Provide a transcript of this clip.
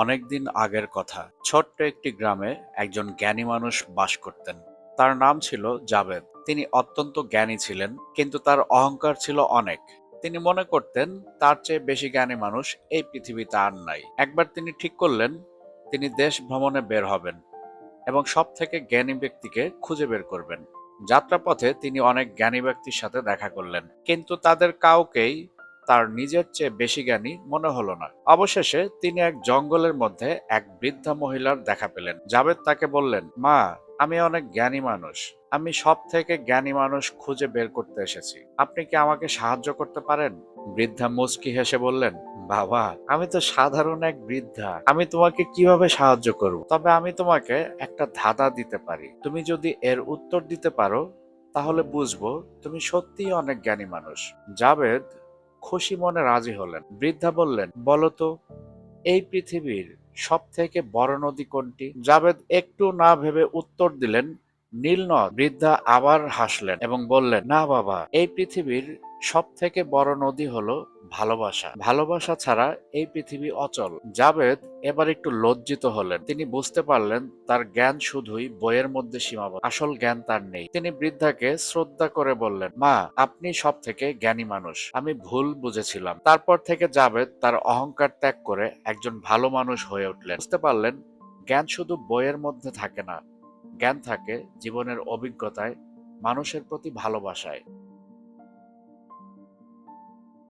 অনেকদিন আগের কথা। ছোট্ট একটি গ্রামে একজন জ্ঞানী মানুষ বাস করতেন। তার নাম ছিল জাবেদ। তিনি অত্যন্ত জ্ঞানী ছিলেন, কিন্তু তার অহংকার ছিল অনেক। তিনি মনে করতেন, তার চেয়ে বেশি জ্ঞানী মানুষ এই পৃথিবীতে আর নাই। একবার তিনি ঠিক করলেন, তিনি দেশ ভ্রমণে বের হবেন এবং সব থেকে জ্ঞানী ব্যক্তিকে খুঁজে বের করবেন। যাত্রাপথে তিনি অনেক জ্ঞানী ব্যক্তির সাথে দেখা করলেন, কিন্তু তাদের কাউকেই তার নিজের চেয়ে বেশি জ্ঞানী মনে হলো না। অবশেষে তিনি এক জঙ্গলের মধ্যে এক বৃদ্ধা মহিলার দেখা পেলেন। জাবেদ তাকে বললেন, মা, আমি অনেক জ্ঞানী মানুষ। আমি সব থেকে জ্ঞানী মানুষ খুঁজে বের করতে এসেছি। আপনি কি আমাকে সাহায্য করতে পারেন? বৃদ্ধা মুচকি হেসে বললেন, বাবা, আমি তো সাধারণ এক বৃদ্ধা। আমি তোমাকে কীভাবে সাহায্য করব? তবে আমি তোমাকে একটা ধাঁধা দিতে পারি। তুমি যদি এর উত্তর দিতে পারো, তাহলে বুঝব তুমি সত্যিই অনেক জ্ঞানী মানুষ। জাবেদ খুশি মনে রাজি হলেন। বৃদ্ধা বললেন, বলতো, এই পৃথিবীর সব থেকে বড় নদী কোনটি? জাবেদ একটু না ভেবে উত্তর দিলেন নীলনদ বৃদ্ধা আবার হাসলেন এবং বললেন, না বাবা, এই পৃথিবীর সব থেকে বড় নদী হলো ভালোবাসা। ভালোবাসা ছাড়া এই পৃথিবী অচল। জাবেদ এবার একটু লজ্জিত হলেন। তিনি বুঝতে পারলেন তার জ্ঞান শুধুই বইয়ের মধ্যে সীমাবদ্ধ। আসল জ্ঞান তার নেই। তিনি বৃদ্ধাকে শ্রদ্ধা করে বললেন, মা, আপনি সব থেকে জ্ঞানী মানুষ। আমি ভুল বুঝেছিলাম। তারপর থেকে জাবেদ তার অহংকার ত্যাগ করে একজন ভালো মানুষ হয়ে উঠলেন। বুঝতে পারলেন, জ্ঞান শুধু বইয়ের মধ্যে থাকে না। জ্ঞান থাকে জীবনের অভিজ্ঞতায়, মানুষের প্রতি ভালোবাসায়।